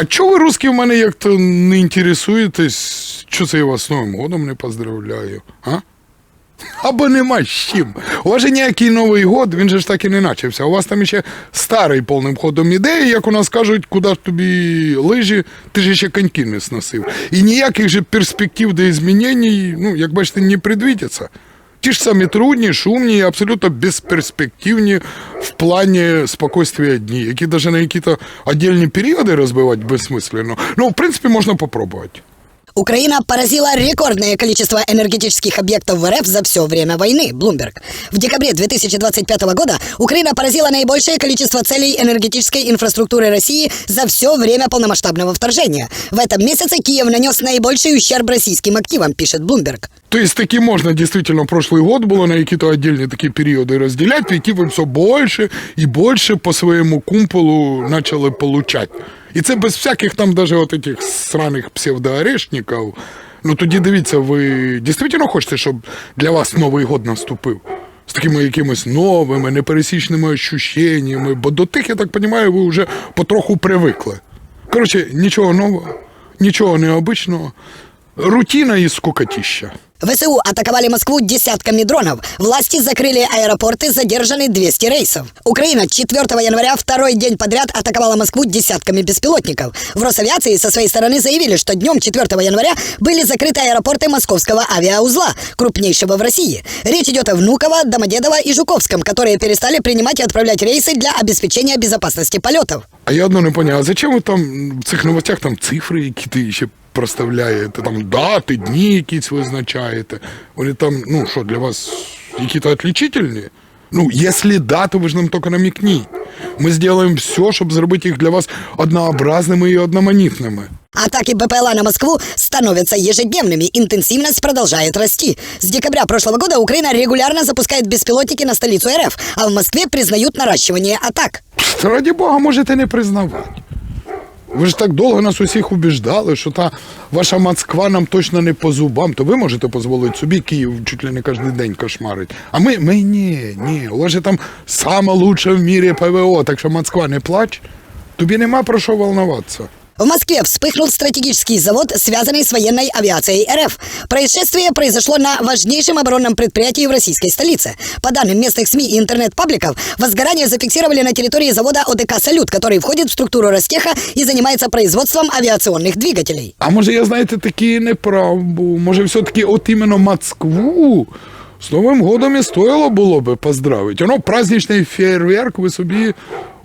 А чого ви, русські, в мене як-то не інтересуєтесь? Що це я вас Новим годом не поздравляю? А? Або нема з чим. У вас же ніякий Новий год, він же ж так і не начався. У вас там ще старий повним ходом іде, і, як у нас кажуть, куди ж тобі лижі, ти ж ще коньки не сносив. І ніяких же перспектив до змінень, ну, як бачите, не предвидяться. Ті ж самі трудні, шумні і абсолютно безперспективні в плані спокійствия дні, які навіть на якісь віддільні періоди розбивати безсмисленно. Ну, в принципі, можна попробувати. Украина поразила рекордное количество энергетических объектов в РФ за все время войны, Bloomberg. В декабре 2025 года Украина поразила наибольшее количество целей энергетической инфраструктуры России за все время полномасштабного вторжения. В этом месяце Киев нанес наибольший ущерб российским активам, пишет Bloomberg. То есть таки можно действительно прошлый год было на какие-то отдельные такие периоды разделять, и типа все больше и больше по своему кумполу начали получать. І це без всяких там даже от этих сраних псевдоорешників. Ну тоді дивіться, ви дійсно хочете, щоб для вас Новий год наступив? З такими якимись новими, непересічними ощущеннями, бо до тих, я так розумію, ви вже потроху привикли. Коротше, нічого нового, нічого необичного, рутина і скукотіща. ВСУ атаковали Москву десятками дронов. Власти закрыли аэропорты, задержаны 200 рейсов. Украина 4 января второй день подряд атаковала Москву десятками беспилотников. В Росавиации со своей стороны заявили, что днем 4 января были закрыты аэропорты московского авиаузла, крупнейшего в России. Речь идет о Внуково, Домодедово и Жуковском, которые перестали принимать и отправлять рейсы для обеспечения безопасности полетов. А я одно не поняв, а зачем ви там в цих новостях там цифри, які ти ще проставляєте, там дати, дні якісь визначаєте? Вони там, ну що, для вас якісь отличительні? Ну, якщо да, то ви ж нам тільки намікніть. Ми зробимо все, щоб зробити їх для вас однообразними і одноманітними. Атаки БПЛА на Москву становятся ежедневными, интенсивность продолжает расти. С декабря прошлого года Украина регулярно запускает беспилотники на столицу РФ, а в Москве признают наращивание атак. Та раді Бога, можете не признавати. Ви ж так довго нас усіх убіждали, що та ваша Москва нам точно не по зубам, то ви можете дозволити собі Київ чуть ли не кожен день кошмарить. А ми, ми ні, ні. У вас же там саме лучше в мірі ПВО, так що Москва не плач. Тобі нема про що волноватися. В Москве вспыхнул стратегический завод, связанный с военной авиацией РФ. Происшествие произошло на важнейшем оборонном предприятии в российской столице. По данным местных СМИ и интернет-пабликов, возгорание зафиксировали на территории завода ОДК «Салют», который входит в структуру Ростеха и занимается производством авиационных двигателей. А може, я, знаєте, таки не прав був. Може, все-таки от іменно Москву з Новим годом і стоило було би поздравити. Воно праздничний фейерверк ви собі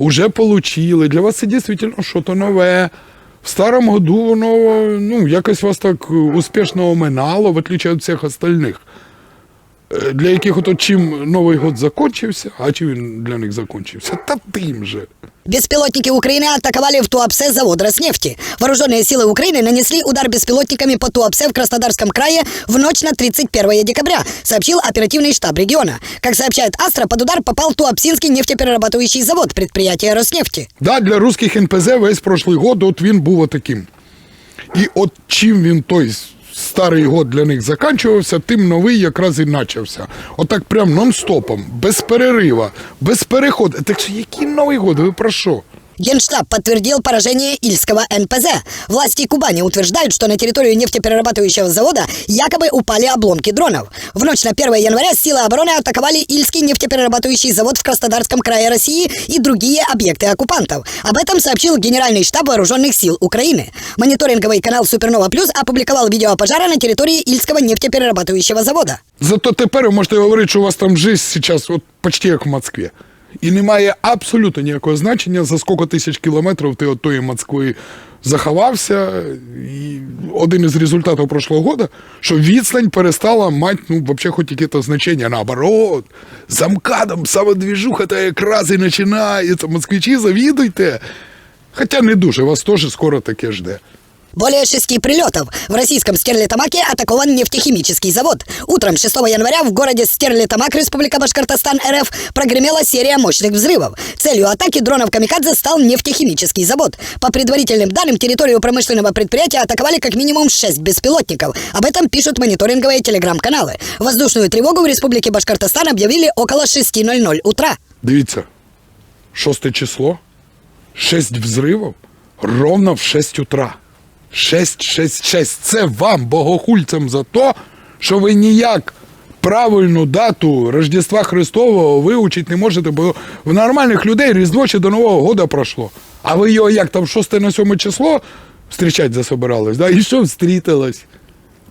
вже получили. Для вас це дійсно щось нове. В старому году воно ну, якось вас так успішно оминало, в отличие від всіх остальних. Е, Для яких ото чим Новий год закончився, а чим він для них закончився? Та тим же. Беспилотники Украины атаковали в Туапсе завод Роснефти. Вооруженные силы Украины нанесли удар беспилотниками по Туапсе в Краснодарском крае в ночь на 31 декабря, сообщил оперативный штаб региона. Как сообщает Астра, под удар попал Туапсинский нефтеперерабатывающий завод предприятия Роснефти. Да, для русських НПЗ весь прошлий год от він був отаким. І от чим він той старий год для них закінчувався, тим новий якраз і почався. Отак прям нон-стопом, без перерива, без переходу. Так що який новий год? Ви про що? Генштаб подтвердил поражение Ильского НПЗ. Власти Кубани утверждают, что на территорию нефтеперерабатывающего завода якобы упали обломки дронов. В ночь на 1 января силы обороны атаковали Ильский нефтеперерабатывающий завод в Краснодарском крае России и другие объекты оккупантов. Об этом сообщил Генеральный штаб Вооруженных сил Украины. Мониторинговый канал Супернова Плюс опубликовал видео пожара на территории Ильского нефтеперерабатывающего завода. Зато тепер ви можете говорити, що у вас там жизнь зараз от почти як в Москві. І немає абсолютно ніякого значення, за скільки тисяч кілометрів ти від тої Москви заховався. І один із результатів прошлого года, що відстань перестала мати, ну, взагалі, хоч якесь значення. Наоборот, за МКАДом саме двіжуха та якраз і починається. Москвичі, завідуйте. Хоча не дуже, вас теж скоро таке жде. Более шести прилетов. В российском Стерлитамаке атакован нефтехимический завод. Утром 6 января в городе Стерлитамак, Республика Башкортостан, РФ, прогремела серия мощных взрывов. Целью атаки дронов «Камикадзе» стал нефтехимический завод. По предварительным данным, территорию промышленного предприятия атаковали как минимум 6 беспилотников. Об этом пишут мониторинговые телеграм-каналы. Воздушную тревогу в Республике Башкортостан объявили около 6.00 утра. Дивіться, шосте число, шесть взривів. ровно в 6 утра. 6, 6, 6. Це вам, богохульцям, за то, що ви ніяк правильну дату Рождества Христового вивчити не можете, бо в нормальних людей Різдво ще до Нового года пройшло. А ви його як там 6 на 7 число зустрічати засобирались, да? і що встрітились?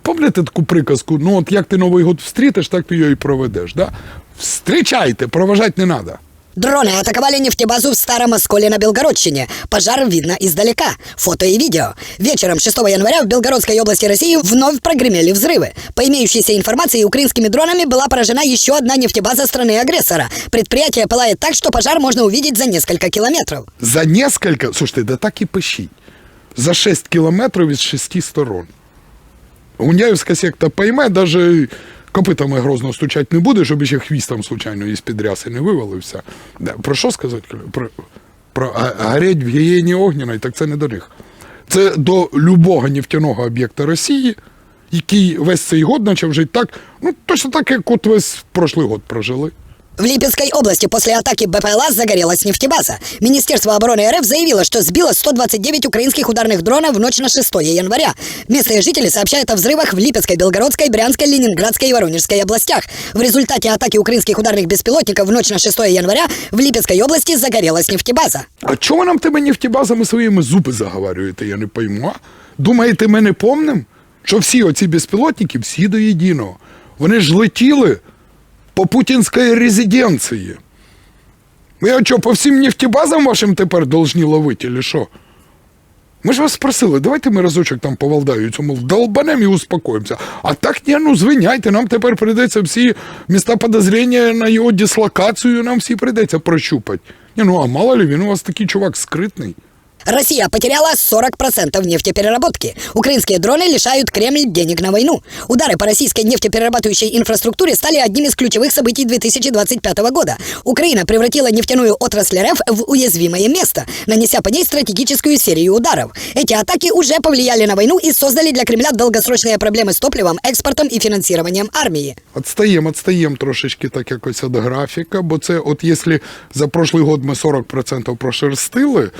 Пам'ятаєте таку приказку? Ну, от як ти Новий год встрітиш, так ти його і проведеш. Да? Встрічайте, проважати не треба. Дроны атаковали нефтебазу в Старом Осколе на Белгородчине. Пожар видно издалека. Фото и видео. Вечером 6 января в Белгородской области России вновь прогремели взрывы. По имеющейся информации, украинскими дронами была поражена еще одна нефтебаза страны-агрессора. Предприятие пылает так, что пожар можно увидеть за несколько километров. За несколько, слушайте, да так і пишіть. За 6 кілометрів із 6 сторон. Гундяївська секта пойме, навіть копитами грозно стучать не буде, щоб ще хвіст там случайно із підряси не вивалився. Про що сказати? Про, про а- в гієні огняної, так це не до них. Це до любого нефтяного об'єкта Росії, який весь цей год почав жити так, ну точно так, як от весь прошлий год прожили. В Липецкой области после атаки БПЛА загорелась нефтебаза. Министерство обороны РФ заявило, что сбило 129 украинских ударных дронов в ночь на 6 января. Местные жители сообщают о взрывах в Липецкой, Белгородской, Брянской, Ленинградской и Воронежской областях. В результате атаки украинских ударных беспилотников в ночь на 6 января в Липецкой области загорелась нефтебаза. А чого ви нам тими нефтебазами своїми зуби заговарюєте, я не пойму. А? Думаєте, ми не помним, що всі оці безпілотники, всі до єдиного, вони ж летіли по путінській резиденції. Ви а що, по всім нефтебазам вашим тепер должні ловити, чи що? Ми ж вас спросили, давайте ми разочок там по Валдаю цьому долбанем і успокоїмося. А так ні, ну звиняйте, нам тепер прийдеться всі міста подозріння на його дислокацію, нам всі прийдеться прощупати. Ні, ну а мало ли він у вас такий чувак скритний. Россия потеряла 40% нефтепереработки. Украинские дроны лишают Кремль денег на войну. Удары по российской нефтеперерабатывающей инфраструктуре стали одним из ключевых событий 2025 года. Украина превратила нефтяную отрасль РФ в уязвимое место, нанеся по ней стратегическую серию ударов. Эти атаки уже повлияли на войну и создали для Кремля долгосрочные проблемы с топливом, экспортом и финансированием армии. Отстаємо, отстаємо трошечки так якось від графіка, бо це, от якщо за прошлий год ми 40% прошерстили,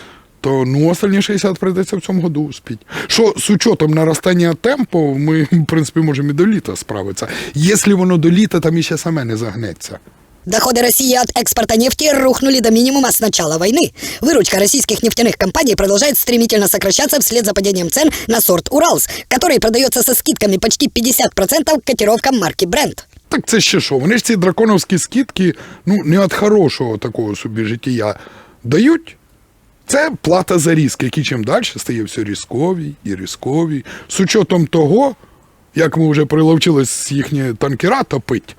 то ну остальні 60 прийдеться в цьому году успіть. Що з учетом наростання темпу, ми, в принципі, можемо і до літа справитися. Якщо воно до літа, там іще саме не загнеться. Доходы России от экспорта нефти рухнули до минимума с начала войны. Выручка российских нефтяных компаний продолжает стремительно сокращаться вслед за падением цен на сорт «Уралс», который продается со скидками почти 50% к котировкам марки Brent. Так це ще що? Вони ж ці драконовські скидки ну, не від хорошого такого собі життя дають. Це плата за різк, який чим далі стає все різковій і різковій. З учетом того, як ми вже приловчились їхні танкера топить,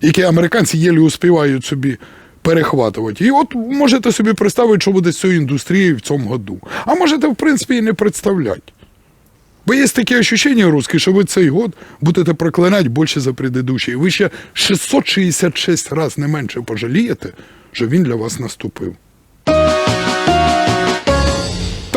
які американці єлі успівають собі перехватувати. І от можете собі представити, що буде з цією індустрією в цьому году. А можете, в принципі, і не представляти. Бо є таке ощущення русське, що ви цей год будете проклинати більше за предыдущий. Ви ще 666 разів не менше пожалієте, що він для вас наступив.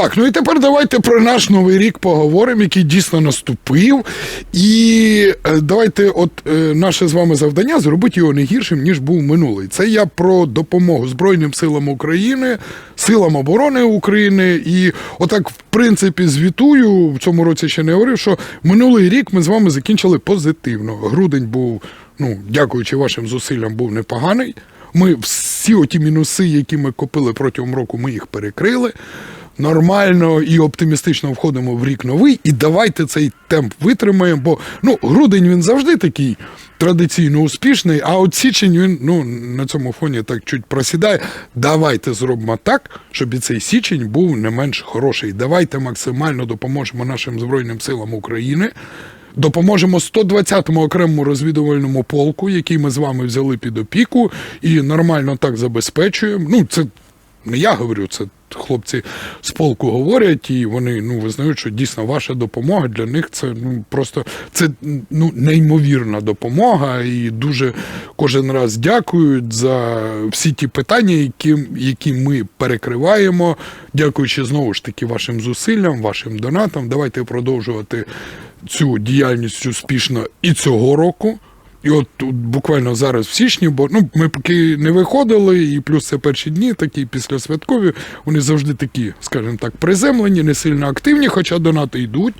Так, ну і тепер давайте про наш новий рік поговоримо, який дійсно наступив. І е, давайте, от е, наше з вами завдання зробити його не гіршим, ніж був минулий. Це я про допомогу Збройним силам України, силам оборони України. І отак, в принципі, звітую в цьому році ще не говорив, що минулий рік ми з вами закінчили позитивно. Грудень був, ну, дякуючи вашим зусиллям, був непоганий. Ми всі оті мінуси, які ми копили протягом року, ми їх перекрили нормально і оптимістично входимо в рік новий, і давайте цей темп витримаємо, бо ну, грудень він завжди такий традиційно успішний, а от січень він ну, на цьому фоні так чуть просідає. Давайте зробимо так, щоб і цей січень був не менш хороший. Давайте максимально допоможемо нашим Збройним силам України. Допоможемо 120-му окремому розвідувальному полку, який ми з вами взяли під опіку, і нормально так забезпечуємо. Ну, це не я говорю, це хлопці з полку говорять, і вони ну визнають, що дійсно ваша допомога для них це ну просто це ну неймовірна допомога, і дуже кожен раз дякують за всі ті питання, які, які ми перекриваємо, дякуючи знову ж таки вашим зусиллям, вашим донатам. Давайте продовжувати цю діяльність успішно і цього року. І от тут буквально зараз в січні, бо ну ми поки не виходили, і плюс це перші дні, такі післясвяткові, вони завжди такі, скажімо так, приземлені, не сильно активні, хоча донати йдуть.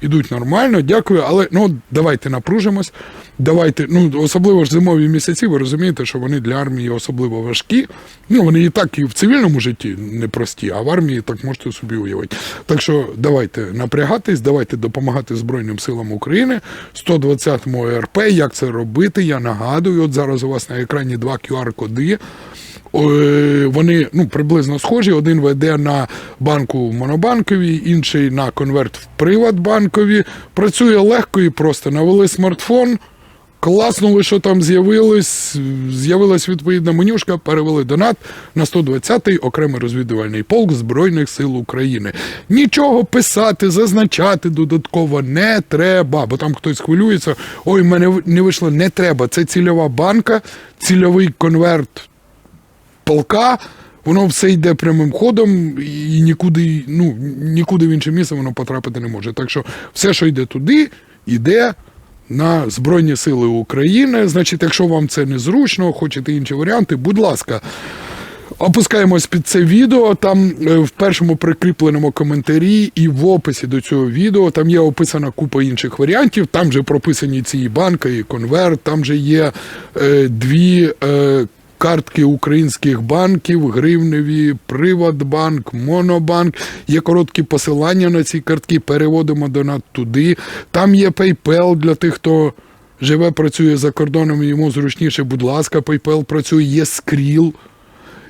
Ідуть нормально, дякую, але ну давайте напружимось. Давайте, ну особливо ж зимові місяці, ви розумієте, що вони для армії особливо важкі. Ну вони і так і в цивільному житті непрості, а в армії так можете собі уявити. Так що давайте напрягатись, давайте допомагати Збройним силам України, 120-му ОРП. Як це робити? Я нагадую, от зараз у вас на екрані два QR-коди. Е, Вони ну, приблизно схожі. Один веде на банку монобанковій, інший на конверт в Приватбанкові. Працює легко і просто. Навели смартфон. Класнули, що там з'явилось. З'явилась відповідна менюшка, перевели донат на 120-й окремий розвідувальний полк Збройних сил України. Нічого писати, зазначати додатково не треба, бо там хтось хвилюється. Ой, мене не вийшло, не треба. Це цільова банка, цільовий конверт полка. Воно все йде прямим ходом і нікуди, ну, нікуди в інше місце воно потрапити не може. Так що все, що йде туди, йде на Збройні Сили України. Значить, якщо вам це незручно, хочете інші варіанти, будь ласка. Опускаємось під це відео. Там е, в першому прикріпленому коментарі і в описі до цього відео там є описана купа інших варіантів. Там же прописані ці і банка, і конверт, там же є е, дві. Е, Картки українських банків, гривневі, Приватбанк, Монобанк. Є короткі посилання на ці картки, переводимо донат туди. Там є PayPal для тих, хто живе, працює за кордоном, йому зручніше. Будь ласка, PayPal працює, є Skrill.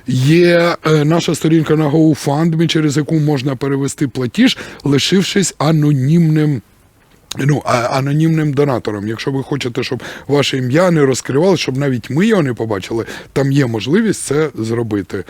Є е, наша сторінка на GoFundMe, через яку можна перевести платіж, лишившись анонімним. Ну, а- анонімним донатором. Якщо ви хочете, щоб ваше ім'я не розкривали, щоб навіть ми його не побачили, там є можливість це зробити.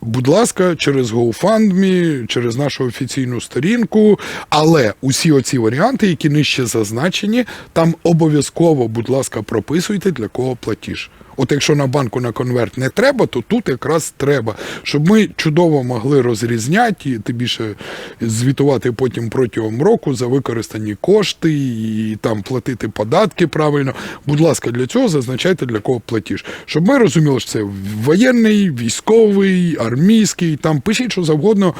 Будь ласка, через GoFundMe, через нашу офіційну сторінку. Але усі оці варіанти, які нижче зазначені, там обов'язково, будь ласка, прописуйте для кого платіж. От якщо на банку на конверт не треба, то тут якраз треба, щоб ми чудово могли розрізняти і тим більше звітувати потім протягом року за використані кошти і там платити податки правильно. Будь ласка, для цього зазначайте для кого платіж. Щоб ми розуміли, що це воєнний, військовий, армійський, там пишіть що завгодно,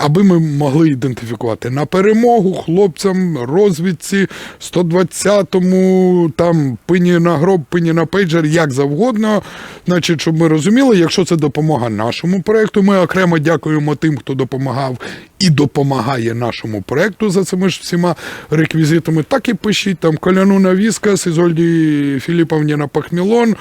аби ми могли ідентифікувати на перемогу хлопцям, розвідці, 120-му, там пині на гроб, пині на пейджер, як завгодно. Значить, щоб ми розуміли, якщо це допомога нашому проекту, ми окремо дякуємо тим, хто допомагав і допомагає нашому проекту за цими ж всіма реквізитами. Так і пишіть там коляну на віскас, Ізольді Філіповні на пахмілон,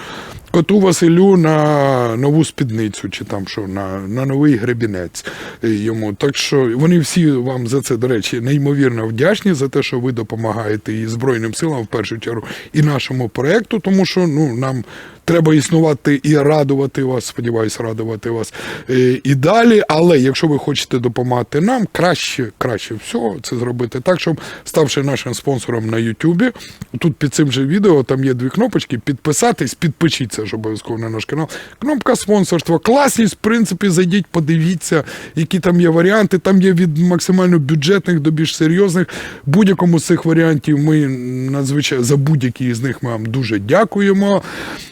коту Василю на нову спідницю, чи там що, на, на новий гребінець йому. Так що вони всі вам за це, до речі, неймовірно вдячні за те, що ви допомагаєте і Збройним силам в першу чергу, і нашому проекту, тому що ну, нам треба існувати і радувати вас, сподіваюся, радувати вас е, і далі. Але якщо ви хочете допомагати нам, краще, краще всього це зробити так, щоб ставши нашим спонсором на Ютубі, тут під цим же відео там є дві кнопочки: підписатись, підпишіться ж обов'язково на наш канал. Кнопка спонсорства. Класність, в принципі, зайдіть, подивіться, які там є варіанти. Там є від максимально бюджетних до більш серйозних. Будь-якому з цих варіантів ми надзвичайно за будь-який з них ми вам дуже дякуємо.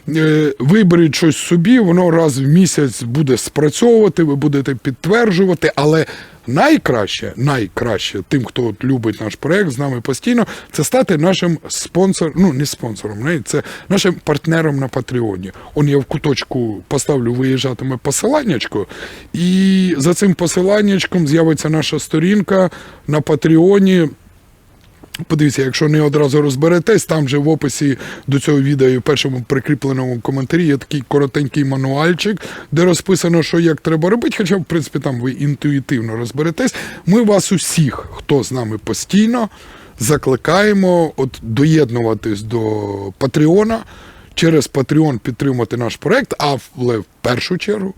Е, Виберіть щось собі, воно раз в місяць буде спрацьовувати, ви будете підтверджувати, але. Найкраще, найкраще тим, хто от любить наш проект з нами постійно, це стати нашим спонсором, ну не спонсором, не, це нашим партнером на Патреоні. Он я в куточку поставлю виїжджатиме посиланнячко, і за цим посиланнячком з'явиться наша сторінка на Патреоні. Подивіться, якщо не одразу розберетесь, там же в описі до цього відео і в першому прикріпленому коментарі є такий коротенький мануальчик, де розписано, що як треба робити. Хоча, в принципі, там ви інтуїтивно розберетесь. Ми вас усіх, хто з нами постійно, закликаємо от доєднуватись до Патреона, через Patreon підтримати наш проект, але в першу чергу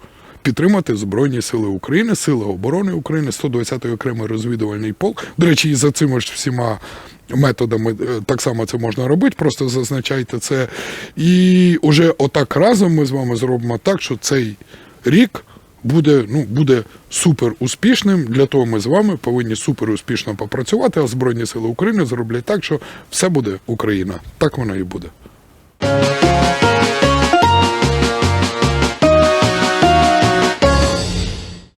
підтримати Збройні Сили України, Сили оборони України, 120-й окремий розвідувальний полк. До речі, і за цими ж всіма методами е, так само це можна робити, просто зазначайте це. І уже отак разом ми з вами зробимо так, що цей рік. Буде, ну, буде супер успішним. Для того ми з вами повинні супер успішно попрацювати, а Збройні Сили України зроблять так, що все буде Україна. Так воно і буде.